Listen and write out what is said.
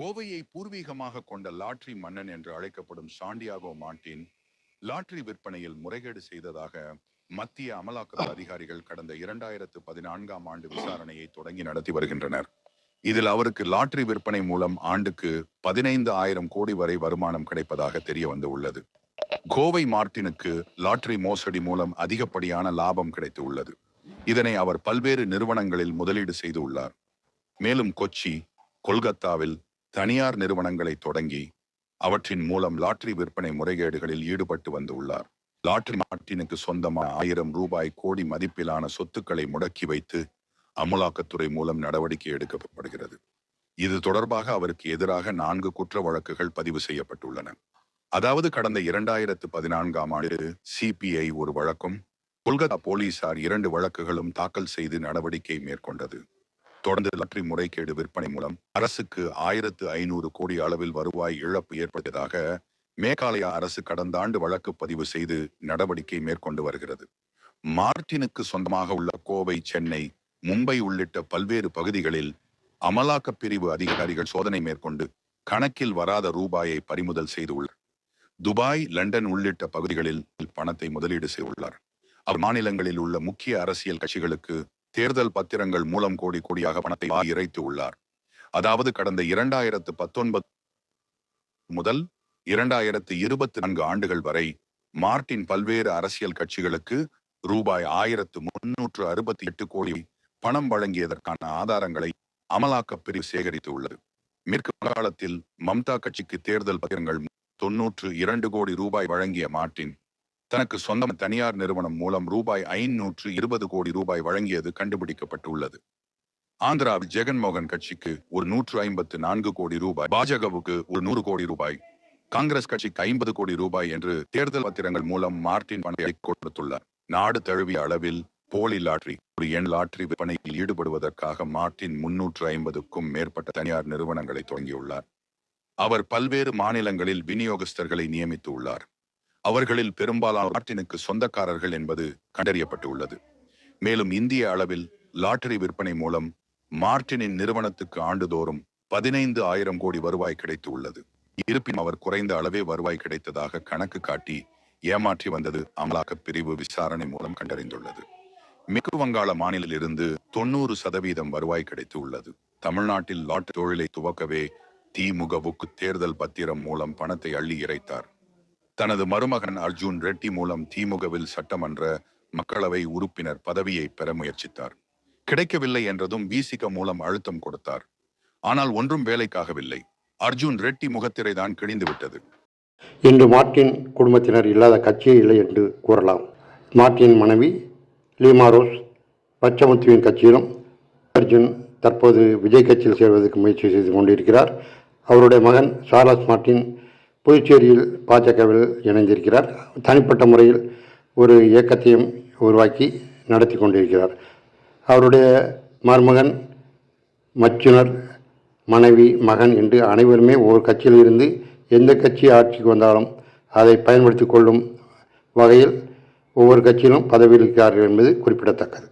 கோவையை பூர்வீகமாக கொண்ட லாட்ரி மன்னன் என்று அழைக்கப்படும் சாண்டியாகோ மார்ட்டின் லாட்ரி விற்பனையில் முறைகேடு செய்ததாக மத்திய அமலாக்க அதிகாரிகள் கடந்த இரண்டாயிரத்து பதினான்காம் ஆண்டு விசாரணையை தொடங்கி நடத்தி வருகின்றனர். இதில் அவருக்கு லாட்ரி விற்பனை மூலம் ஆண்டுக்கு பதினைந்து ஆயிரம் கோடி வரை வருமானம் கிடைப்பதாக தெரிய வந்து உள்ளது. கோவை மார்ட்டினுக்கு லாட்ரி மோசடி மூலம் அதிகப்படியான லாபம் கிடைத்து உள்ளது. இதனை அவர் பல்வேறு நிறுவனங்களில் முதலீடு செய்துள்ளார் மேலும் கொச்சி கொல்கத்தாவில் தனியார் நிறுவனங்களை தொடங்கி அவற்றின் மூலம் லாட்டரி விற்பனை முறைகேடுகளில் ஈடுபட்டு வந்துள்ளார் லாட்டரி மார்ட்டினுக்கு சொந்தமான ஆயிரம் ரூபாய் கோடி மதிப்பிலான சொத்துக்களை முடக்கி வைத்து அமலாக்கத்துறை மூலம் நடவடிக்கை எடுக்கப்படுகிறது. இது தொடர்பாக அவருக்கு எதிராக நான்கு குற்ற வழக்குகள் பதிவு செய்யப்பட்டுள்ளன. அதாவது கடந்த இரண்டாயிரத்து பதினான்காம் ஆண்டு சிபிஐ ஒரு வழக்கும் கொல்கத்தா போலீசார் இரண்டு வழக்குகளும் தாக்கல் செய்து நடவடிக்கை மேற்கொண்டது. தொடர்ந்து லாட்டரி முறைகேடு விற்பனை மூலம் அரசுக்கு ஆயிரத்து ஐநூறு கோடி அளவில் வருவாய் இழப்பு ஏற்பட்டதாக மேகாலயா அரசு கடந்த ஆண்டு வழக்கு பதிவு செய்து நடவடிக்கை மேற்கொண்டு வருகிறது. மார்டினுக்கு சொந்தமாக உள்ள கோவை சென்னை மும்பை உள்ளிட்ட பல்வேறு பகுதிகளில் அமலாக்கப் பிரிவு அதிகாரிகள் சோதனை மேற்கொண்டு கணக்கில் வராத ரூபாயை பறிமுதல் செய்துள்ளார். துபாய் லண்டன் உள்ளிட்ட பகுதிகளில் பணத்தை முதலீடு செய்துள்ளார். அவர் மாநிலங்களில் உள்ள முக்கிய அரசியல் கட்சிகளுக்கு தேர்தல் பத்திரங்கள் மூலம் கோடி கோடியாக பணத்தை இறைத்து உள்ளார். அதாவது கடந்த இரண்டாயிரத்து பத்தொன்பது முதல் இரண்டாயிரத்து இருபத்தி நான்கு ஆண்டுகள் வரை மார்டின் பல்வேறு அரசியல் கட்சிகளுக்கு ரூபாய் ஆயிரத்து முன்னூற்று அறுபத்தி எட்டு கோடி பணம் வழங்கியதற்கான ஆதாரங்களை அமலாக்கப் பிரிவு சேகரித்து உள்ளது மேற்கு காலத்தில் மம்தா கட்சிக்கு தேர்தல் பத்திரங்கள் தொன்னூற்று இரண்டு கோடி ரூபாய் வழங்கிய மார்டின் தனக்கு சொந்தம் தனியார் நிறுவனம் மூலம் ரூபாய் ஐநூற்று இருபது கோடி ரூபாய் வழங்கியது கண்டுபிடிக்கப்பட்டுள்ளது. ஆந்திராவில் ஜெகன்மோகன் கட்சிக்கு ஒரு நூற்று ஐம்பத்து நான்கு கோடி ரூபாய் பாஜகவுக்கு ஒரு நூறு கோடி ரூபாய் காங்கிரஸ் கட்சிக்கு ஐம்பது கோடி ரூபாய் என்று தேர்தல் பத்திரங்கள் மூலம் மார்ட்டின் பணத்தை கொடுத்துள்ளார். நாடு தழுவிய அளவில் போலி லாட்டரி ஒரு எண் லாட்டரி விற்பனையில் ஈடுபடுவதற்காக மார்ட்டின் முன்னூற்று ஐம்பதுக்கும் மேற்பட்ட தனியார் நிறுவனங்களை தொடங்கியுள்ளார். அவர் பல்வேறு மாநிலங்களில் விநியோகஸ்தர்களை நியமித்து உள்ளார் அவர்களில் பெரும்பாலான நாட்டினுக்கு சொந்தக்காரர்கள் என்பது கண்டறியப்பட்டுள்ளது. மேலும் இந்திய அளவில் லாட்டரி விற்பனை மூலம் மார்டினின் நிறுவனத்துக்கு ஆண்டுதோறும் பதினைந்து ஆயிரம் கோடி வருவாய் கிடைத்து உள்ளது இருப்பினும் அவர் குறைந்த அளவே வருவாய் கிடைத்ததாக கணக்கு காட்டி ஏமாற்றி வந்தது அமலாக்கப் பிரிவு விசாரணை மூலம் கண்டறிந்துள்ளது. மேற்கு வங்காள மாநிலில் இருந்து தொண்ணூறு சதவீதம் வருவாய் கிடைத்து உள்ளது தமிழ்நாட்டில் லாட்டரி தொழிலை துவக்கவே திமுகவுக்கு தேர்தல் பத்திரம் மூலம் பணத்தை அள்ளி இறைத்தார். தனது மருமகன் அர்ஜுன் ரெட்டி மூலம் திமுகவில் சட்டமன்ற மக்களவை உறுப்பினர் பதவியை பெற முயற்சித்தார். கிடைக்கவில்லை என்றதும் விசிக மூலம் அழுத்தம் கொடுத்தார். ஆனால் ஒன்றும் வேலைக்காகவில்லை. அர்ஜுன் ரெட்டி முகத்திரை தான் கிழிந்து விட்டது. இன்று மார்ட்டின் குடும்பத்தினர் இல்லாத கட்சியே இல்லை என்று கூறலாம். மார்ட்டின் மனைவி லீமாரோஸ் பச்சமுத்துவின் கட்சியிலும் அர்ஜுன் தற்போது விஜய் கட்சியில் சேர்வதற்கு முயற்சி செய்து கொண்டிருக்கிறார். அவருடைய மகன் சார்லஸ் மார்ட்டின் புதுச்சேரியில் பாஜகவில் இணைந்திருக்கிறார். தனிப்பட்ட முறையில் ஒரு இயக்கத்தையும் உருவாக்கி நடத்தி கொண்டிருக்கிறார். அவருடைய மருமகன் மச்சுனர் மனைவி மகன் என்று அனைவருமே ஒரு கட்சியில் இருந்து எந்த கட்சி ஆட்சிக்கு வந்தாலும் அதை பயன்படுத்தி கொள்ளும் வகையில் ஒவ்வொரு கட்சியிலும் பதவியில் இருக்கிறார்கள் என்பது குறிப்பிடத்தக்கது.